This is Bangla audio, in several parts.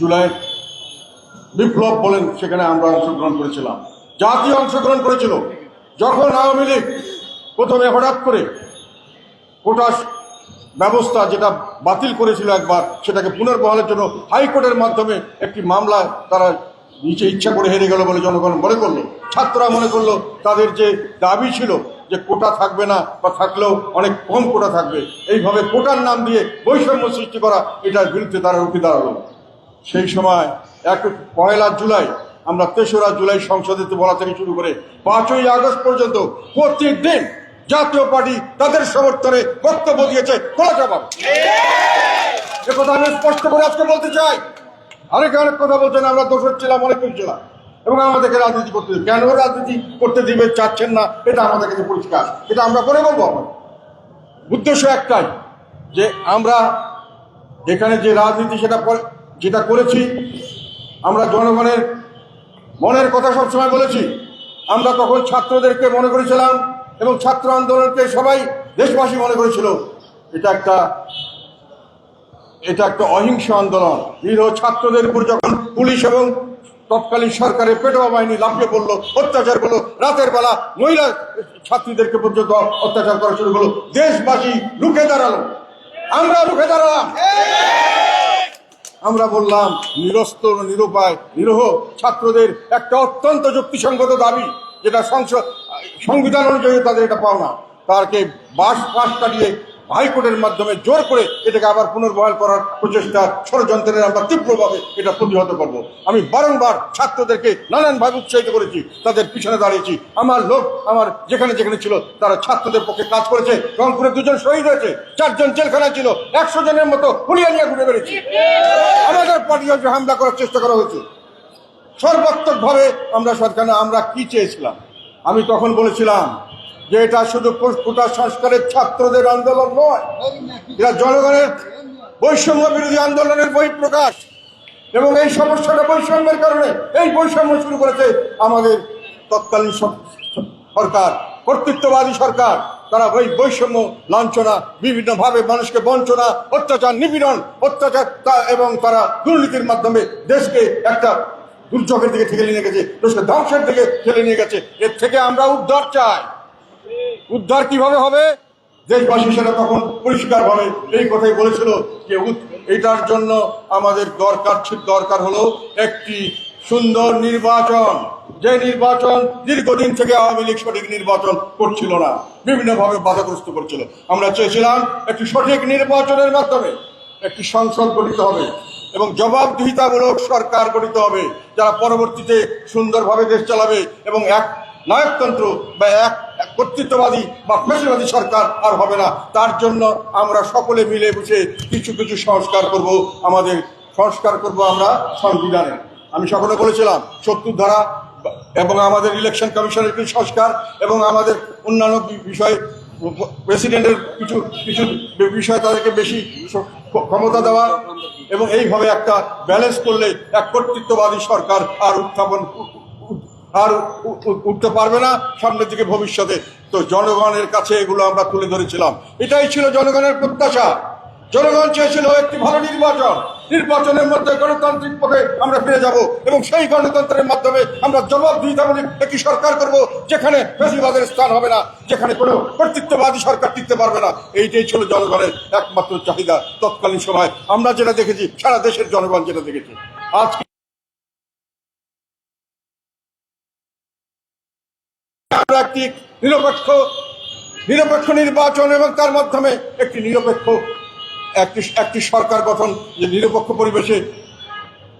জুলাই বিপ্লব বলেন, সেখানে আমরা অংশগ্রহণ করেছিলাম। জাতীয় অংশগ্রহণ করেছিল। যখন আওয়ামী লীগ প্রথমে হঠাৎ করে কোটা ব্যবস্থা যেটা বাতিল করেছিল একবার, সেটাকে পুনর্বহালের জন্য হাইকোর্টের মাধ্যমে একটি মামলা তারা নিচে ইচ্ছা করে হেরে গেল বলে জনগণ মনে করল। ছাত্ররা মনে করল, তাদের যে দাবি ছিল যে কোটা থাকবে না বা থাকলেও অনেক কম কোটা থাকবে, এইভাবে কোটার নাম দিয়ে বৈষম্য সৃষ্টি করা, এটার বিরুদ্ধে তারা রুখে দাঁড়াল। সেই সময় এক পয়লা জুলাই, আমরা তেসরা জুলাই সংসদে বলা থেকে শুরু করে পাঁচই আগস্ট পর্যন্ত প্রত্যেক দিন জাতীয় পার্টি তাদের সমর্থনে বক্তব্য দিয়েছে খোলা জবাব কথা আমি স্পষ্ট করে আজকে বলতে চাই। আরেক অনেক কথা বলছেন, আমরা দোষর ছিলাম, অনেক ছিলাম। এবং আমাদেরকে রাজনীতি করতে কেন রাজনীতি করতে দিবে, চাচ্ছেন না, এটা আমাদের কাছে পরিষ্কার। এটা আমরা করে বলব উদ্দেশ্য একটাই, যে আমরা এখানে যে রাজনীতি সেটা যেটা করেছি, আমরা জনগণের মনের কথা সবসময় বলেছি। আমরা তখন ছাত্রদেরকে মনে করেছিলাম এবং ছাত্র আন্দোলনকে সবাই দেশবাসী মনে করেছিল। এটা একটা এটা একটা অহিংস আন্দোলন। নিরীহ ছাত্রদের উপর যখন পুলিশ এবং তৎকালীন সরকারের পেটোয়া বাহিনী লাফিয়ে পড়ল, অত্যাচার করল, রাতের বেলা মহিলা ছাত্রীদেরকে পর্যন্ত অত্যাচার করা শুরু করল। দেশবাসী রুখে দাঁড়াল। আমরা রুখে দাঁড়ালাম। আমরা বললাম, নিরস্ত, নিরুপায়, নিরহ ছাত্রদের একটা অত্যন্ত যুক্তিসঙ্গত দাবি, যেটা সংসদ সংবিধান অনুযায়ী তাদের এটা পাওনা। তারকে বাস পাশ কাটিয়ে হাইকোর্টের মাধ্যমে জোর করে এটাকে আবার পুনর্বহাল করার প্রচেষ্টা ষড়যন্ত্রের আমরা তীব্রভাবে এটা প্রতিহত করব। আমি বারংবার ছাত্রদেরকে নানানভাবে উৎসাহিত করেছি, তাদের পিছনে দাঁড়িয়েছি। আমার লোক, আমার যেখানে যেখানে ছিল, তারা ছাত্রদের পক্ষে কাজ করেছে। রংপুরে দুজন শহীদ হয়েছে, চারজন জেলখানায় ছিল, একশো জনের মতো হুলিয়া নিয়ে ঘুরে বেড়েছি। আমাদের পার্টি হামলা করার চেষ্টা করা হয়েছে। সর্বাত্মকভাবে আমরা সরকার, আমরা কি চেয়েছিলাম? আমি তখন বলেছিলাম যে এটা শুধু কোটা সংস্কারের ছাত্রদের আন্দোলন নয়, এটা জনগণের বৈষম্য বিরোধী আন্দোলনের বহিঃপ্রকাশ এবং এই সমস্যাটা বৈষম্যের কারণে এই বৈষম্য শুরু করেছে আমাদের তৎকালীন সরকার, কর্তৃত্ববাদী সরকার। তারা ওই বৈষম্য লাঞ্ছনা, বিভিন্নভাবে মানুষকে বঞ্চনা, অত্যাচার, নিপীড়ন, অত্যাচার এবং তারা দুর্নীতির মাধ্যমে দেশকে একটা দুর্যোগের দিকে ঠেলে নিয়ে গেছে, দেশকে ধ্বংসের দিকে ঠেলে নিয়ে গেছে। এর থেকে আমরা উদ্ধার চাই। উদ্ধার কীভাবে হবে? দেশবাসী সেটা তখন পরিষ্কারভাবে এই কথাই বলেছিল যে এটার জন্য আমাদের দরকার দরকার হলো একটি সুন্দর নির্বাচন। যে নির্বাচন দীর্ঘদিন থেকে আওয়ামী লীগ সঠিক নির্বাচন করছিল না, বিভিন্নভাবে বাধাগ্রস্ত করছিল। আমরা চেয়েছিলাম একটি সঠিক নির্বাচনের মাধ্যমে একটি সংসদ গঠিত হবে এবং জবাবদিহিতামূলক সরকার গঠিত হবে, যারা পরবর্তীতে সুন্দরভাবে দেশ চালাবে এবং এক নায়কতন্ত্র বা এক কর্তৃত্ববাদী বা ফেসিবাদী সরকার আর হবে না। তার জন্য আমরা সকলে মিলে বসে কিছু কিছু সংস্কার করব, আমাদের সংস্কার করব আমরা সংবিধানে। আমি সকলে বলেছিলাম, সত্তর ধারা এবং আমাদের ইলেকশন কমিশনের কিছু সংস্কার এবং আমাদের অন্যান্য বিষয়ে প্রেসিডেন্টের কিছু কিছু বিষয় তাদেরকে বেশি ক্ষমতা দেওয়া এবং এইভাবে একটা ব্যালেন্স করলে এক কর্তৃত্ববাদী সরকার আর উত্থাপন আর উঠতে পারবে না সামনের দিকে ভবিষ্যতে। তো জনগণের কাছে এগুলো আমরা তুলে ধরেছিলাম। এটাই ছিল জনগণের প্রত্যাশা। জনগণ চেয়েছিল একটি ভালো নির্বাচন। নির্বাচনের মধ্যে গণতান্ত্রিক পথে আমরা ফিরে যাব এবং সেই গণতন্ত্রের মাধ্যমে আমরা জবাবদিহিতামূলক একটি সরকার করব, যেখানে ফেসিবাদের স্থান হবে না, যেখানে কোনো কর্তৃত্ববাদী সরকার টিকতে পারবে না। এইটাই ছিল জনগণের একমাত্র চাহিদা তৎকালীন সময় আমরা যেটা দেখেছি, সারা দেশের জনগণ যেটা দেখেছে। আজকে আমরা একটি নিরপেক্ষ নিরপেক্ষ নির্বাচন এবং তার মাধ্যমে একটি নিরপেক্ষ, একটি একটি সরকার গঠন, যে নিরপেক্ষ পরিবেশে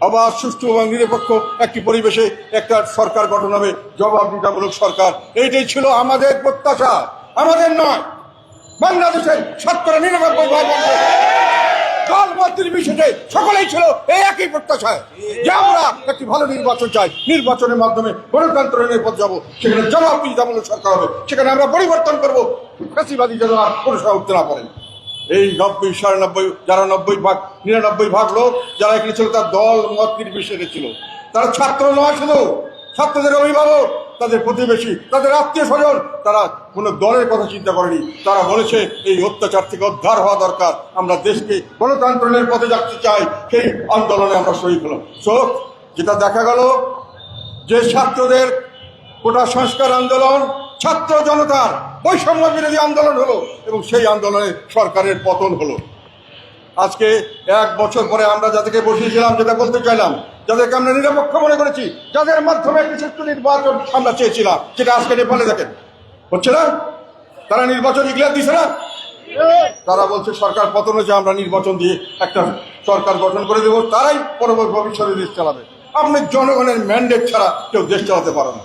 আবার সুষ্ঠু এবং নিরপেক্ষ একটি পরিবেশে একটা সরকার গঠন হবে, জবাবদিহিতামূলক সরকার। এইটাই ছিল আমাদের প্রত্যাশা। আমাদের নয়। বাংলাদেশের শতকরা মানুষ দল মত নির্বিশেষে সকলেই ছিল এই একই প্রত্যাশায় যে আমরা একটি ভালো নির্বাচন চাই। নির্বাচনের মাধ্যমে গণতন্ত্রের নিরাপদ যাব। সেখানে জবাবদিহিতামূলক সরকার হবে। সেখানে আমরা পরিবর্তন করব। ফ্যাসিবাদী যেন আর কোনো সময় উঠতে না পারেন। এই নব্বই, সাড়ে নব্বই, যারা নব্বই ভাগ, নিরানব্বই ভাগ লোক, যারা এখানে ছিল তার দল, মত নির্বিশেষে ছিল। তারা ছাত্র নয় শুধু। ছাত্রদের অভিভাবক। তাদের প্রতিবেশী, তাদের আত্মীয় স্বজন, তারা কোনো দলের কথা চিন্তা করেনি। তারা বলেছে, এই অত্যাচার থেকে উদ্ধার হওয়া দরকার। আমরা দেশকে গণতন্ত্রের পথে যাচ্ছে চাই। সেই আন্দোলনে আমরা শহীদ হলাম। চোখ, যেটা দেখা গেল, যে ছাত্রদের কোটা সংস্কার আন্দোলন, ছাত্র জনতার বৈষম্য বিরোধী আন্দোলন হলো এবং সেই আন্দোলনে সরকারের পতন হলো। আজকে এক বছর পরে আমরা যাদেরকে বসিয়েছিলাম, যেটা বলতে চাইলাম যাদেরকে আমরা নিরপেক্ষ মনে করেছি, যাদের মাধ্যমে একটি সুষ্ঠু নির্বাচন আমরা চেয়েছিলাম যেটা আজকে নেপালে দেখেন। হচ্ছে না? তারা নির্বাচন ইগলার দিছে না? তারা বলছে সরকার পতন হয়েছে, আমরা নির্বাচন দিয়ে একটা সরকার গঠন করে দেবো, তারাই পরবর্তী ভবিষ্যতে দেশ চালাবে। আপনি জনগণের ম্যান্ডেট ছাড়া কেউ দেশ চালাতে পারে না।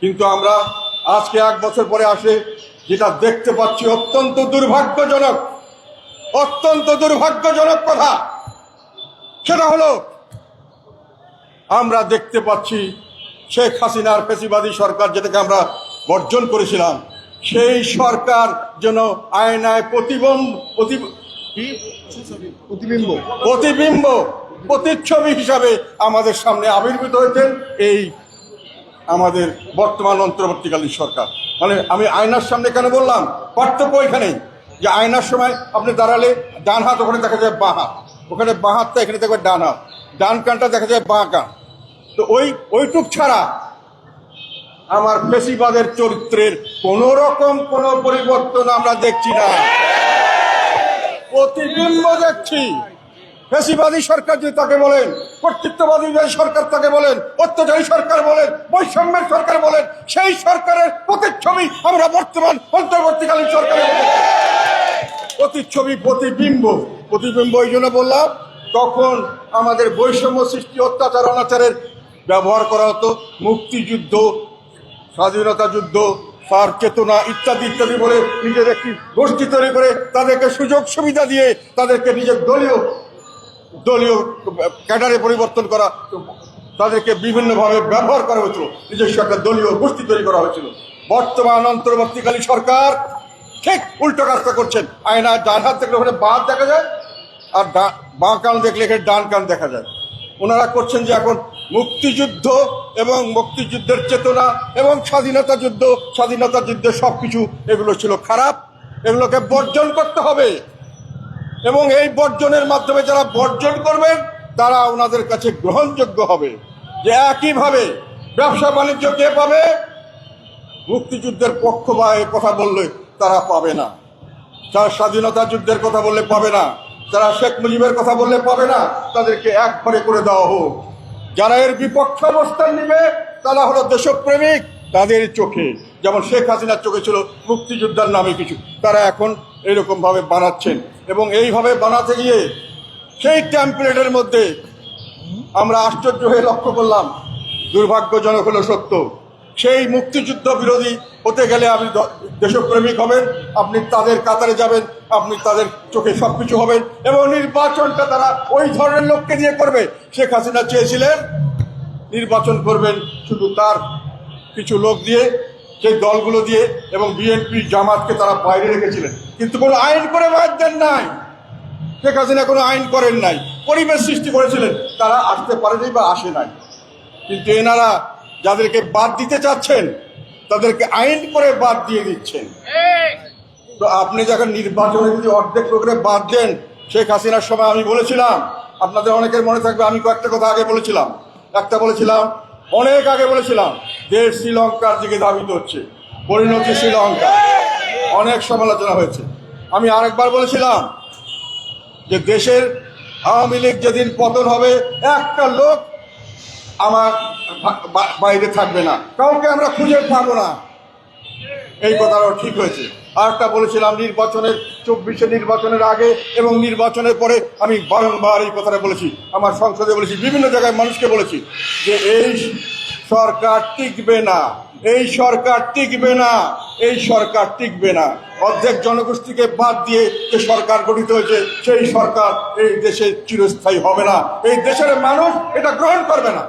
কিন্তু আমরা আজকে এক বছর পরে আসে, যেটা দেখতে পাচ্ছি অত্যন্ত দুর্ভাগ্যজনক অত্যন্ত দুর্ভাগ্যজনক কথা। সেটা হলো আমরা দেখতে পাচ্ছি শেখ হাসিনার ফেসিবাদী সরকার যেটাকে আমরা বর্জন করেছিলাম সেই সরকার যেন আয়নায় প্রতিবম্ব প্রতিবিম্ব। প্রতিবিম্ব প্রতিচ্ছবি হিসাবে আমাদের সামনে আবির্ভূত হয়েছেন এই আমাদের বর্তমান অন্তর্বর্তীকালীন সরকার। মানে আমি আয়নার সামনে কেন বললাম? পার্থক্য ওইখানেই যে আয়নার সময় আপনি দাঁড়ালে ডান হাত ওখানে দেখা যায় বাঁ হাত ওখানে বাঁ হাতটা এখানে দেখবে ডান হাত। ডান কানটা দেখা যায় বাঁ কান। তো ওই, ওইটুক ছাড়া আমার পেশিবাদের চরিত্রের কোন রকম কোন পরিবর্তন আমরা দেখছি না। প্রতিবিম্ব দেখছি। ফেসিবাদী সরকার যদি তাকে বলেন, কর্তৃত্ববাদী সরকার তাকে বলেন, অত্যাচারী সরকার বলেন, বৈষম্যের সরকার বলেন, সেই সরকারের প্রতিচ্ছবি আমরা বর্তমান অন্তর্বর্তীকালীন সরকারের প্রতিচ্ছবি প্রতিবিম্ব। প্রতিবিম্ব এই জন্য বললাম তখন আমাদের বৈষম্য সৃষ্টি, অত্যাচার, অনাচারের ব্যবহার করা হতো। মুক্তিযুদ্ধ, স্বাধীনতা যুদ্ধ তার চেতনা ইত্যাদি ইত্যাদি বলে নিজের একটি গোষ্ঠী তৈরি করে তাদেরকে সুযোগ সুবিধা দিয়ে তাদেরকে নিজের দলীয় দলীয় ক্যাডারে পরিবর্তন করা, তাদেরকে বিভিন্নভাবে ব্যবহার করা হয়েছিল। নিজস্ব একটা দলীয় গোষ্ঠী তৈরি করা হয়েছিল। বর্তমান অন্তর্বর্তীকালী সরকার ঠিক উল্টো কাজটা করছেন। আয়নায় ডান হাত দেখলে ওখানে বাঁ হাত দেখা যায় আর বাঁ কান দেখলে এখানে ডান কান দেখা যায়। ওনারা করছেন যে এখন মুক্তিযুদ্ধ এবং মুক্তিযুদ্ধের চেতনা এবং স্বাধীনতা যুদ্ধ, স্বাধীনতা যুদ্ধের সব কিছু এগুলো ছিল খারাপ, এগুলোকে বর্জন করতে হবে। এবং এই বর্জনের মাধ্যমে যারা বর্জন করবেন, তারা ওনাদের কাছে গ্রহণযোগ্য হবে। যে একইভাবে ব্যবসা বাণিজ্য কে পাবে? মুক্তিযুদ্ধের পক্ষ বা কথা বললে তারা পাবে না। যারা স্বাধীনতা যুদ্ধের কথা বললে পাবে না। যারা শেখ মুজিবের কথা বললে পাবে না, তাদেরকে এক ঘরে করে দেওয়া হোক। যারা এর বিপক্ষে অবস্থান নিবে, তারা হলো দেশপ্রেমিক, তাদের চোখে। যেমন শেখ হাসিনার চোখে ছিল মুক্তিযোদ্ধার নামে কিছু। তারা এখন এরকম ভাবে বানাচ্ছেন। এবং এইভাবে বানাতে গিয়ে সেই ট্যাম্পলেটের মধ্যে আমরা আশ্চর্য হয়ে লক্ষ্য করলাম, দুর্ভাগ্যজনক হলো সত্য। সেই মুক্তিযুদ্ধ বিরোধী হতে গেলে আপনি দেশপ্রেমিক হবেন, আপনি তাদের কাতারে যাবেন, আপনি তাদের চোখে সব কিছু হবেন এবং নির্বাচনটা তারা ওই ধরনের লোককে দিয়ে করবে। শেখ হাসিনা চেয়েছিলেন নির্বাচন করবেন শুধু তার কিছু লোক দিয়ে, সেই দলগুলো দিয়ে এবং বিএনপি জামাতকে তারা বাইরে রেখেছিলেন। কিন্তু কোনো আইন করে বাদ দেন নাই। শেখ হাসিনা কোনো আইন করেন নাই। পরিবেশ সৃষ্টি করেছিলেন। তারা আসতে পারেনি বা আসে নাই। কিন্তু এনারা যাদেরকে বাদ দিতে চাচ্ছেন তাদেরকে আইন করে বাদ দিয়ে দিচ্ছেন। তো আপনি যখন নির্বাচনে যদি অর্ধেক লোকের বাদ দেন শেখ হাসিনার সময় আমি বলেছিলাম আপনাদের অনেকের মনে থাকবে আমি কয়েকটা কথা আগে বলেছিলাম। একটা বলেছিলাম অনেক আগে বলেছিলাম দেশ শ্রীলঙ্কার দিকে ধাবিত হচ্ছে পরিণতি শ্রীলঙ্কা। অনেক সমালোচনা হয়েছে। আমি আরেকবার বলেছিলাম যে দেশের আওয়ামী লীগ যেদিন পতন হবে একটা লোক আমার বাইরে থাকবে না। কাউকে আমরা খুঁজে পাবো না। এই কথাটাও ঠিক হয়েছে। আরেকটা বলেছিলাম, নির্বাচনের, চব্বিশে নির্বাচনের আগে এবং নির্বাচনের পরে আমি বারংবার এই কথাটা বলেছি। আমার সংসদে বলেছি, বিভিন্ন জায়গায় মানুষকে বলেছি যে এই সরকার টিকবে না। এই সরকার টিকবে না, এই সরকার টিকবে না। অর্ধেক জনগোষ্ঠীকে বাদ দিয়ে যে সরকার গঠিত হয়েছে, সেই সরকার এই দেশে চিরস্থায়ী হবে না। এই দেশের মানুষ এটা গ্রহণ করবে না।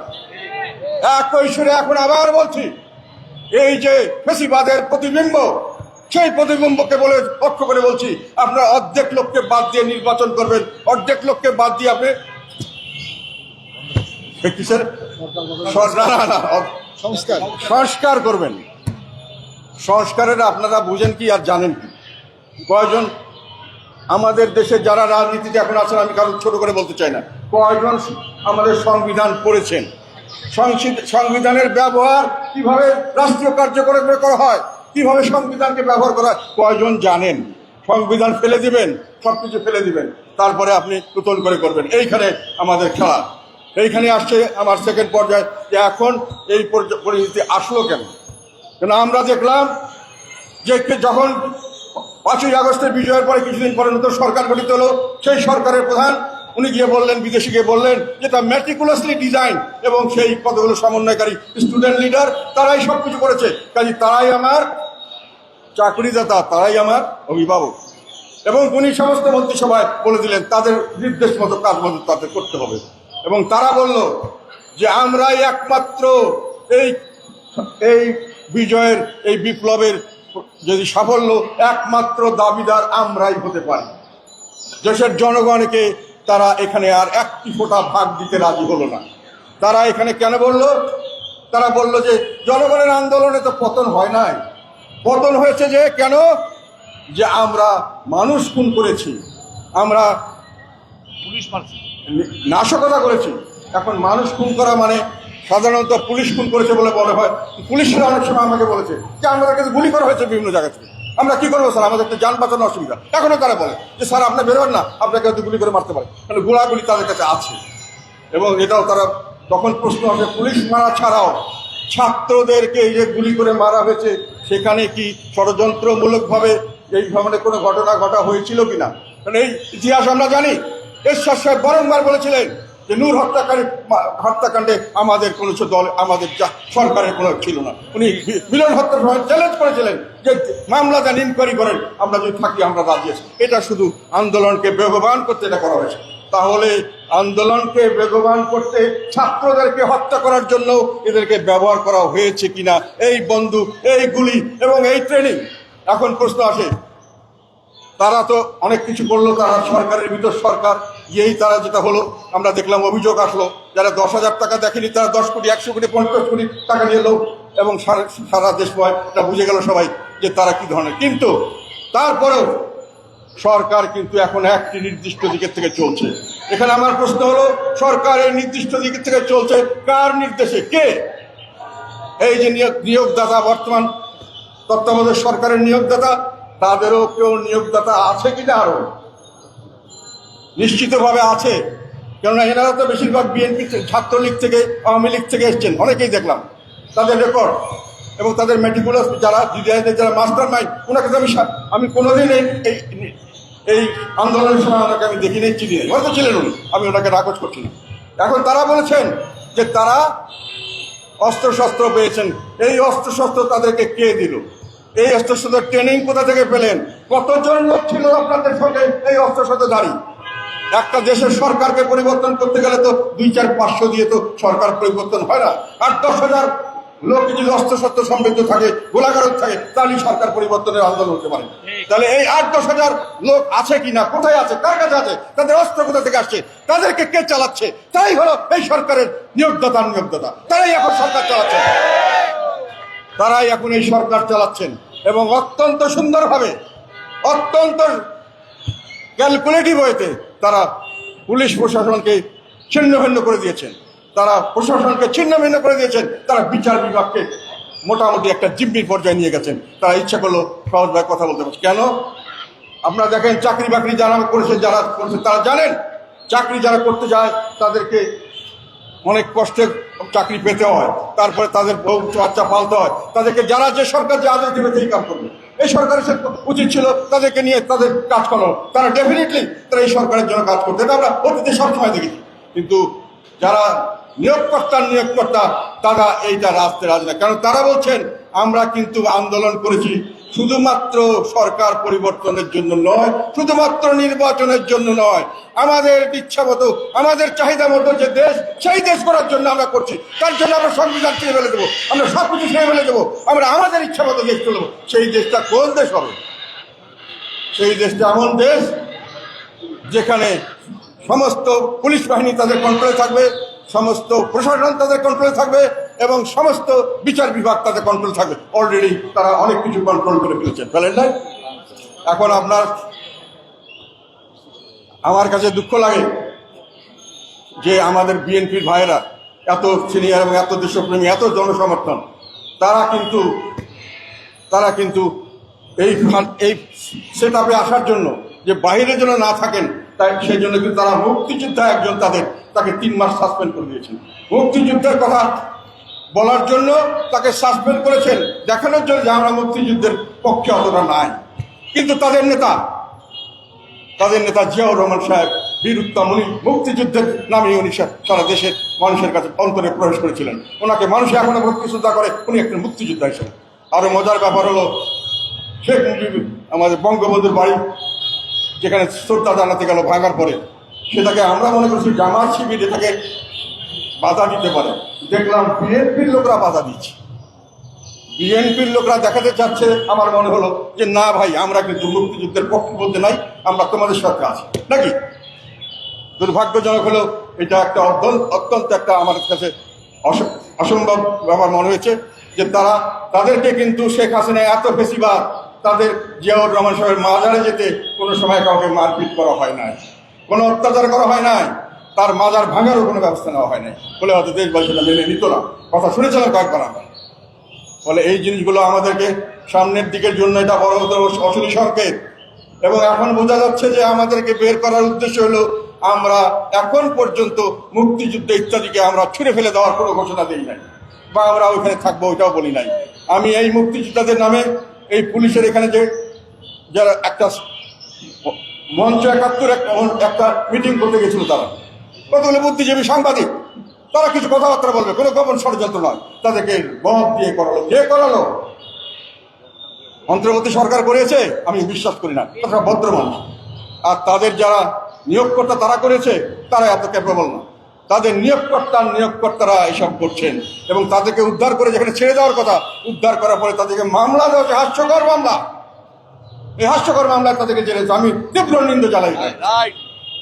একই সুরে এখন আবার বলছি, এই যে ফেসিবাদের প্রতিবিম্ব, সেই প্রতিবিম্বকে বলে লক্ষ্য করে বলছি, আপনারা অর্ধেক লোককে বাদ দিয়ে নির্বাচন করবেন, অর্ধেক লোককে বাদ দিয়ে আপনি কিসের? সংস্কার। সংস্কার করবেন। সংস্কারের আপনারা বুঝেন কি আর জানেন কি? কয়জন আমাদের দেশে যারা রাজনীতিতে এখন আছেন আমি কারণ ছোট করে বলতে চাই না। কয়জন আমাদের সংবিধান পড়েছেন? সংবিধানের ব্যবহার কীভাবে রাষ্ট্রীয় কার্যক্রমে করা হয়? কীভাবে সংবিধানকে ব্যবহার করা হয়? কয়জন জানেন? সংবিধান ফেলে দিবেন সব কিছু ফেলে দিবেন। তারপরে আপনি নতুন করে করবেন। এইখানে আমাদের খেলা। এইখানে আসছে আমার সেকেন্ড পর্যায়ে, যে এখন এই পরিস্থিতি আসলো কেন? কেন আমরা দেখলাম যে যখন পাঁচই আগস্টের বিজয়ের পরে কিছুদিন পরে নতুন সরকার গঠিত হলো, সেই সরকারের প্রধান, উনি গিয়ে বললেন, বিদেশি গিয়ে বললেন যে যেটা ম্যাট্রিকুলাসলি ডিজাইন এবং সেই কতগুলো সমন্বয়কারী স্টুডেন্ট লিডার তারাই সব কিছু করেছে। কাজে তারাই আমার চাকরিদাতা, তারাই আমার অভিভাবক। এবং উনি সমস্ত মন্ত্রিসভায় বলে দিলেন, তাদের নির্দেশ মতো কাজ মতো তাদের করতে হবে। এবং তারা বলল যে আমরাই একমাত্র এই এই বিজয়ের, এই বিপ্লবের যদি সাফল্য, একমাত্র দাবিদার আমরাই হতে পারি। দেশের জনগণকে তারা এখানে আর একটি ফোঁটা ভাগ দিতে রাজি হলো না। তারা এখানে কেন বলল? তারা বলল যে জনগণের আন্দোলনে তো পতন হয় নাই। পতন হয়েছে যে কেন? যে আমরা মানুষ খুন করেছি। আমরা নি- নাশকতা করেছি। এখন মানুষ খুন করা মানে সাধারণত পুলিশ খুন করেছে বলে বলা হয়। পুলিশরা অনেক সময় আমাকে বলেছে যে, আমাদের কাছে গুলি করা হয়েছে বিভিন্ন জায়গা থেকে। আমরা কি করব স্যার? আমাদের তো যান বাঁচানো অসুবিধা। এখনও তারা বলে যে, স্যার, আপনি বেরোবেন না। আপনাকে হয়তো গুলি করে মারতে পারে। মানে গোড়াগুলি তাদের কাছে আছে। এবং এটাও তারা তখন প্রশ্ন আসে, পুলিশ মারা ছাড়াও ছাত্রদেরকে যে গুলি করে মারা হয়েছে, সেখানে কি ষড়যন্ত্রমূলকভাবে এই ধরনের কোনো ঘটনা ঘটা হয়েছিল কিনা? কারণ এই ইতিহাস আমরা জানি। এরশাদ সাহেব বারংবার বলেছিলেন যে নূর হত্যাকারী হত্যাকাণ্ডে আমাদের কোনো দল, আমাদের সরকারের কোনো ছিল না। উনি মিলন হত্যার সময় চ্যালেঞ্জ করেছিলেন যে মামলা দেন ইনকোয়ারি করেন আমরা যদি থাকি, আমরা রাজি আছি। এটা শুধু আন্দোলনকে বেগবান করতে এটা করা হয়েছে। তাহলে আন্দোলনকে বেগবান করতে ছাত্রদেরকে হত্যা করার জন্য এদেরকে ব্যবহার করা হয়েছে কিনা? এই বন্দুক, এই গুলি এবং এই ট্রেনিং। এখন প্রশ্ন আসে তারা তো অনেক কিছু করল, তারা সরকারের ভিতর সরকার। এই তারা যেটা হলো, আমরা দেখলাম অভিযোগ আসলো, যারা দশ হাজার টাকা দেখেনি, তারা দশ কোটি, একশো কোটি, পঞ্চাশ কোটি টাকা নিয়ে এলো এবং সারা সারা দেশময় এটা বুঝে গেল সবাই যে তারা কি ধরনের। কিন্তু তারপরেও সরকার কিন্তু এখন একটি নির্দিষ্ট দিকের থেকে চলছে। এখানে আমার প্রশ্ন হলো সরকারের নির্দিষ্ট দিকের থেকে চলছে কার নির্দেশে? কে? এই যে নিয়োগ নিয়োগদাতা, বর্তমান তত্ত্বাবধায়ক সরকারের নিয়োগদাতা তাদেরও কেউ নিয়োগদাতা আছে কিনা আরও? নিশ্চিতভাবে আছে। কেননা এনারা তো বেশিরভাগ বিএনপি ছাত্রলীগ থেকে, আওয়ামী লীগ থেকে এসছেন, অনেকেই দেখলাম। তাদের রেকর্ড এবং তাদের মেটিকুলাস যারা জিডিআইদের যারা মাস্টার মাইন্ড ওনাকে তো আমি আমি কোনোদিন এই এই- আন্দোলনের সময় ওনাকে আমি দেখিনি, চিনি নেই। হয়তো ছিলেন উনি, আমি ওনাকে নাকচ করছি না। এখন তারা বলেছেন যে তারা অস্ত্রশস্ত্র পেয়েছেন। এই অস্ত্রশস্ত্র তাদেরকে কে দিল? এই অস্ত্র অস্ত্রশস্ত্র ট্রেনিং কোথা থেকে পেলেন? কতজন লোক ছিল আপনাদের সঙ্গে এই অস্ত্র অস্ত্রশস্ত্রধারী একটা দেশের সরকারকে পরিবর্তন করতে গেলে তো দুই, চার, পাঁচশো দিয়ে তো সরকার পরিবর্তন হয় না। আর দশ হাজার লোক যদি অস্ত্র অস্ত্রশস্ত্র সমৃদ্ধ থাকে, গোলাগারদ থাকে তাহলেই সরকার পরিবর্তনের আন্দোলন হতে পারে। তাহলে এই আট, দশ হাজার লোক আছে কিনা কোথায় আছে, কার কাছে আছে, তাদের অস্ত্র কোথা থেকে আসছে, তাদেরকে কে চালাচ্ছে? তাই হলো এই সরকারের নিয়োগদাতা নিয়োগদাতা। তারাই এখন সরকার চালাচ্ছে। তারাই এখন এই সরকার চালাচ্ছেন এবং অত্যন্ত সুন্দরভাবে, অত্যন্ত ক্যালকুলেটিভ ওয়েতে তারা পুলিশ প্রশাসনকে ছিন্ন ভিন্ন করে দিয়েছেন। তারা প্রশাসনকে ছিন্ন ভিন্ন করে দিয়েছেন। তারা বিচার বিভাগকে মোটামুটি একটা জিম্মির পর্যায়ে নিয়ে গেছেন। তারা ইচ্ছা করল সহজভাবে কথা বলতে পারছে। কেন? আপনারা দেখেন চাকরি বাকরি যারা করেছেন, যারা করেছে তারা জানেন, চাকরি যারা করতে যায়, তাদেরকে অনেক কষ্টে চাকরি পেতে হয়, তারপরে তাদের বউ বাচ্চা পালতে হয়, তাদেরকে যারা যে সরকার যে আদেশ দেবে সেই কাজ করবে। এই সরকারের সে উচিত ছিল তাদেরকে নিয়ে তাদের কাজ করানো। তারা ডেফিনেটলি তারা এই সরকারের জন্য কাজ করতে। এটা আমরা অতীতে সবসময় দেখেছি। কিন্তু যারা নিয়োগকর্তা নিয়োগকর্তা, তারা এইটা রাস্তে রাজি না। কারণ তারা বলছেন, আমরা কিন্তু আন্দোলন করেছি শুধুমাত্র সরকার পরিবর্তনের জন্য নয়, শুধুমাত্র নির্বাচনের জন্য নয়, আমাদের ইচ্ছা মতো, আমাদের চাহিদা মতো যে দেশ, সেই দেশ করার জন্য আমরা করছি। তার জন্য আমরা সংবিধান ছেড়ে ফেলে দেবো, আমরা সব কিছু ছেড়ে ফেলে দেবো, আমরা আমাদের ইচ্ছা মতো দেশ চলবো সেই দেশটা কোন দেশ হবে? সেই দেশটা এমন দেশ যেখানে সমস্ত পুলিশ বাহিনী তাদের কন্ট্রোলে থাকবে, সমস্ত প্রশাসন তাদের কন্ট্রোলে থাকবে এবং সমস্ত বিচার বিভাগ তাদের কন্ট্রোল থাকবে অলরেডি তারা অনেক কিছু কন্ট্রোল করে ফেলেছেন। ফেলেন নাই? এখন আপনার, আমার কাছে দুঃখ লাগে যে আমাদের বিএনপির ভাইয়েরা এত সিনিয়র এবং এত দেশপ্রেমী, এত জনসমর্থন, তারা কিন্তু তারা কিন্তু এই এই সেট আসার জন্য যে বাইরে যেন না থাকেন, তাই সেই জন্য কিন্তু তারা মুক্তিযোদ্ধা একজন তাদের, তাকে তিন মাস সাসপেন্ড করে দিয়েছেন। মুক্তিযুদ্ধের কথা বলার জন্য তাকে সাসপেন্ড করেছেন। দেখানোর জন্য যে আমরা মুক্তিযুদ্ধের পক্ষে অতটা নাই। কিন্তু তাদের নেতা তাদের নেতা জিয়াউর রহমান সাহেব, বীর উত্তমুনি মুক্তিযুদ্ধের নামে উনি সারা দেশের মানুষের কাছে অন্তরে প্রবেশ করেছিলেন। ওনাকে মানুষ এখন ভক্তি শ্রদ্ধা করে, উনি একজন মুক্তিযোদ্ধা হিসেবে। আরও মজার ব্যাপার হলো, শেখ মুজিব আমাদের বঙ্গবন্ধুর বাড়ি, যেখানে শ্রদ্ধা জানাতে গেল, ভাঙার পরে, সেটাকে আমরা মনে করছি জামাত শিবির এটাকে বাধা দিতে পারে। দেখলাম বিএনপির লোকরা বাধা দিচ্ছে। বিএনপির লোকরা দেখাতে চাচ্ছে, আমার মনে হলো যে, না ভাই, আমরা কিন্তু মুক্তিযুদ্ধের পক্ষে বলতে নাই? আমরা তোমাদের সাথে আছি। নাকি? দুর্ভাগ্যজনক হলো, এটা একটা অত্যন্ত একটা আমার কাছে অস- অসম্ভব ব্যাপার মনে হয়েছে যে, তারা, তাদেরকে কিন্তু শেখ হাসিনা এত বেশিবার তাদের জিয়াউর রহমান সাহেবের মাজারে যেতে কোনো সময় কাউকে মারপিট করা হয় নাই। কোনো অত্যাচার করা হয় নাই। তার মাজার ভাঙারও কোনো ব্যবস্থা নেওয়া হয় নাই। বলে হয়তো দেশবাসীরা মেনে নিত না। কথা শুনেছিলাম কয়েকবার আমরা। ফলে এই জিনিসগুলো আমাদেরকে সামনের দিকের জন্য এটা বড় অসুরি সংকেত। এবং এখন বোঝা যাচ্ছে যে আমাদেরকে বের করার উদ্দেশ্য হলো আমরা এখন পর্যন্ত মুক্তিযুদ্ধ ইত্যাদিকে আমরা ছুঁড়ে ফেলে দেওয়ার কোনো ঘোষণা দিই নাই। বা আমরা ওইখানে থাকব ওইটাও বলি নাই। আমি এই মুক্তিযোদ্ধাদের নামে এই পুলিশের এখানে যে যারা একটা মঞ্চ একাত্তর একটা মিটিং করতে গেছিল তারা। কতগুলো বুদ্ধিজীবী সাংবাদিক, তারা কিছু কথাবার্তা বলবে, কোনো গোপন ষড়যন্ত্র নয়। তাদেরকে মত দিয়ে করালো। কে করালো? অন্তর্বর্তী সরকার করেছে? আমি বিশ্বাস করি না। তারা ভদ্র মানুষ। আর তাদের যারা নিয়োগকর্তা তারা করেছে, তারা এত ক্যাপেবল না। তাদের নিয়োগকর্তার নিয়োগকর্তারা এসব করছেন এবং তাদেরকে উদ্ধার করে যেখানে ছেড়ে দেওয়ার কথা, উদ্ধার করার পরে তাদেরকে মামলা দেওয়া হচ্ছে হাস্যকর মামলা। এই হাস্যকর মামলায় তাদেরকে জেলে আমি তীব্র নিন্দ জ্বালাই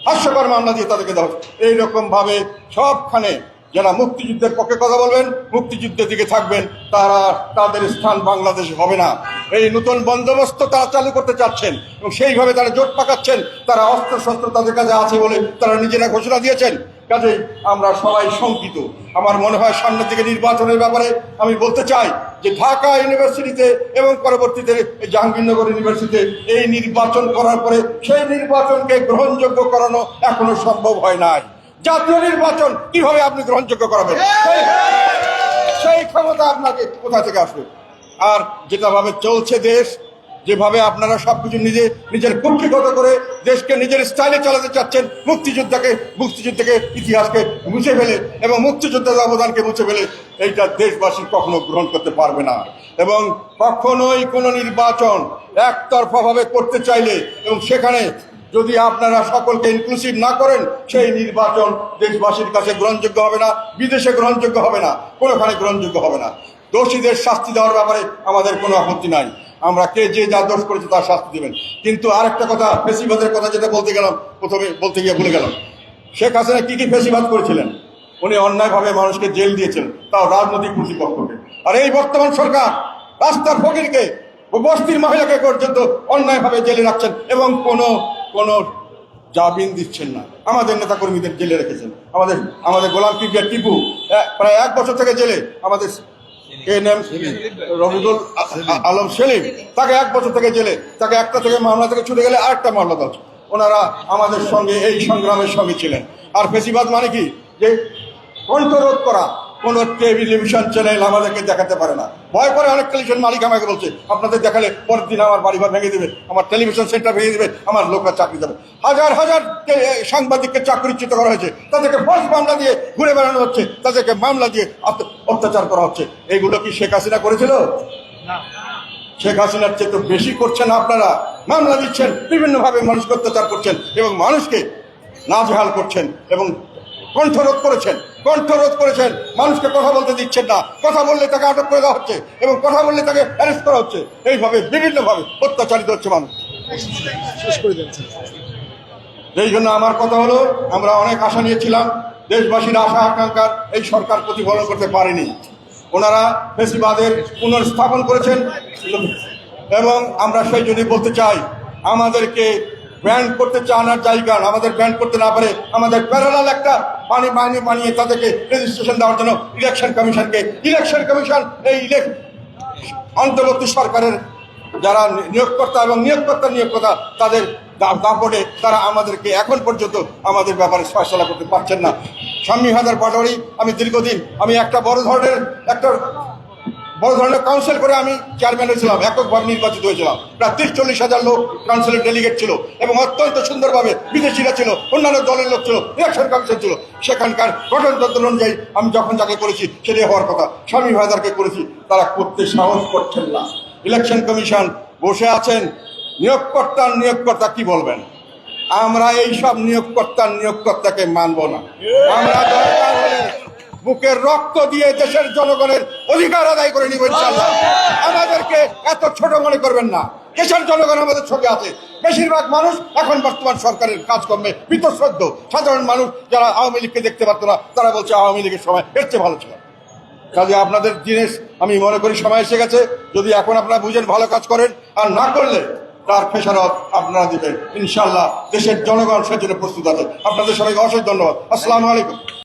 হাস্যকর মামলা দিয়ে তাদেরকে দেওয়া হচ্ছে এইরকম ভাবে সবখানে যারা মুক্তিযুদ্ধের পক্ষে কথা বলবেন, মুক্তিযুদ্ধের দিকে থাকবেন, তারা তাদের স্থান বাংলাদেশ হবে না। এই নতুন বন্দোবস্ত তারা চালু করতে চাচ্ছেন এবং সেইভাবে তারা জোট পাকাচ্ছেন, তারা অস্ত্র শস্ত্র তাদের কাছে আছে বলে তারা নিজেরা ঘোষণা দিয়েছেন। কাজে আমরা সবাই শঙ্কিত। আমার মনে হয় সামনের দিকে নির্বাচনের ব্যাপারে আমি বলতে চাই যে ঢাকা ইউনিভার্সিটিতে এবং পরবর্তীতে জাহাঙ্গীরনগর ইউনিভার্সিটিতে এই নির্বাচন করার পরে সেই নির্বাচনকে গ্রহণযোগ্য করানো এখনও সম্ভব হয় নাই। জাতীয় নির্বাচন কীভাবে আপনি গ্রহণযোগ্য করাবেন? সেই ক্ষমতা আপনাকে কোথা থেকে আসবে? আর যেটাভাবে চলছে দেশ যেভাবে আপনারা সবকিছু নিজে নিজের কুক্ষিগত করে দেশকে নিজের স্টাইলে চালাতে চাচ্ছেন, মুক্তিযোদ্ধাকে, মুক্তিযুদ্ধকে, ইতিহাসকে মুছে ফেলে এবং মুক্তিযোদ্ধার অবদানকে মুছে ফেলে, এইটা দেশবাসী কখনো গ্রহণ করতে পারবে না। এবং কখনোই কোনো নির্বাচন একতরফাভাবে করতে চাইলে এবং সেখানে যদি আপনারা সকলকে ইনক্লুসিভ না করেন, সেই নির্বাচন দেশবাসীর কাছে গ্রহণযোগ্য হবে না, বিদেশে গ্রহণযোগ্য হবে না, কোনোখানে গ্রহণযোগ্য হবে না। দোষীদের শাস্তি দেওয়ার ব্যাপারে আমাদের কোনো আপত্তি নাই। আমরা কে যে যা দোষ করেছে তার শাস্তি দেবেন। কিন্তু আরেকটা কথা, ফেসিবাদের কথা যেটা বলতে গেলাম, প্রথমে বলতে গিয়ে ভুলে গেলাম। শেখ হাসিনা কি কি ফেসিবাদ করেছিলেন? উনি অন্যায়ভাবে মানুষকে জেল দিয়েছেন, তাও রাজনৈতিক কর্তৃপক্ষকে। আর এই বর্তমান সরকার রাস্তার ফকিরকে, বস্তির মহিলাকে পর্যন্ত অন্যায়ভাবে জেলে রাখছেন এবং কোনো কোনো জামিন দিচ্ছেন না। আমাদের নেতাকর্মীদের জেলে রেখেছেন। আমাদের আমাদের গোলাম কিবিয়া টিপু প্রায় এক বছর থেকে জেলে। আমাদের আ- আলম সেলিম। তাকে এক বছর থেকে জেলে, তাকে একটা থেকে মামলা থেকে ছুটে গেলে আরেকটা মামলা হচ্ছে। ওনারা আমাদের সঙ্গে এই সংগ্রামের সঙ্গে ছিলেন। আর ফেসিবাদ মানে কি? যে কণ্ঠরোধ করা। কোনো টেলিভিশন চ্যানেল আমাদেরকে দেখাতে পারে না। ভয় করে অনেক টেলিভিশন মালিক আমাকে বলছে, আপনাদের দেখালে পরের দিন আমার বাড়ি ঘর ভেঙে দেবে, আমার টেলিভিশন সেন্টার ভেঙে দেবে, আমার লোকরা চাকরি দেবে। হাজার হাজার সাংবাদিককে চাকরিচ্যুত করা হয়েছে। তাদেরকে ফলস মামলা দিয়ে ঘুরে বেড়ানো হচ্ছে। তাদেরকে মামলা দিয়ে অত্যাচার করা হচ্ছে। এইগুলো কি শেখ হাসিনা করেছিল? শেখ হাসিনার চেয়ে তো বেশি করছেন আপনারা। মামলা দিচ্ছেন বিভিন্নভাবে মানুষকে অত্যাচার করছেন এবং মানুষকে নাজেহাল করছেন এবং কণ্ঠরোধ করেছেন। কণ্ঠরোধ করেছেন মানুষকে কথা বলতে দিচ্ছেন না। কথা বললে তাকে আটক করে দেওয়া হচ্ছে এবং কথা বললে তাকে অ্যারেস্ট করা হচ্ছে। এইভাবে বিভিন্নভাবে অত্যাচারিত হচ্ছে মানুষ। শেষ করে দিয়েছেন এই জন্য আমার কথা হলো, আমরা অনেক আশা নিয়েছিলাম, দেশবাসীর আশা আকাঙ্ক্ষার এই সরকার প্রতিফলন করতে পারেনি। ওনারা ফেসিবাদের পুনর্স্থাপন করেছেন, এবং আমরা সেই জন্যই বলতে চাই, আমাদেরকে ব্যান্ড করতে চান আর জায়গা, আমাদের ব্যান্ড করতে না পারে, আমাদের প্যারালাল একটা পানি বাহিনী বানিয়ে তাদেরকে রেজিস্ট্রেশন দেওয়ার জন্য ইলেকশন কমিশনকে, ইলেকশন কমিশন এই অন্তর্বর্তী সরকারের যারা নিয়োগকর্তা এবং নিয়োগকর্তা নিয়োগকর্তা, তাদের দাপটে তারা আমাদেরকে এখন পর্যন্ত আমাদের ব্যাপারে ফয়সলা করতে পারছেন না। স্বামী হাজার পাটোয়ারি আমি দীর্ঘদিন, আমি একটা বড় ধরনের, একটা বড় ধরনের কাউন্সিল করে আমি চেয়ারম্যান হয়েছিলাম, এককভাবে নির্বাচিত হয়েছিলাম। প্রায় তিরিশ চল্লিশ হাজার লোক কাউন্সিলের ডেলিগেট ছিল এবং অত্যন্ত সুন্দরভাবে বিদেশিরা ছিল, অন্যান্য দলের লোক ছিল ইলেকশন কমিশন ছিল। সেখানকার গঠনতন্ত্র অনুযায়ী আমি যখন যাকে করেছি, সেটাই হওয়ার কথা। স্বামী ভাইদারকে করেছি, তারা করতে সাহস করছেন না। ইলেকশন কমিশন বসে আছেন নিয়োগকর্তার নিয়োগকর্তা কি বলবেন? আমরা এই সব নিয়োগকর্তার নিয়োগকর্তাকে মানব না। আমরা দরকার হলে বুকের রক্ত দিয়ে দেশের জনগণের অধিকার আদায় করে নিব ইনশাল্লাহ আমাদেরকে এত ছোট মনে করবেন না। দেশের জনগণ আমাদের সঙ্গে আছে। বেশিরভাগ মানুষ এখন বর্তমান সরকারের কাজকর্মে বিতশ্রদ্ধ। সাধারণ মানুষ যারা আওয়ামী লীগকে দেখতে পারতো না, তারা বলছে আওয়ামী লীগের সময় এর চেয়ে ভালো ছিল। কাজে আপনাদের জিনিস, আমি মনে করি সময় এসে গেছে। যদি এখন আপনারা বুঝেন ভালো কাজ করেন, আর না করলে তার খেসারত আপনারা দিবেন। ইনশাল্লাহ দেশের জনগণ সেজন্য প্রস্তুত আছে। আপনাদের সবাইকে অশেষ ধন্যবাদ। আসসালামু আলাইকুম।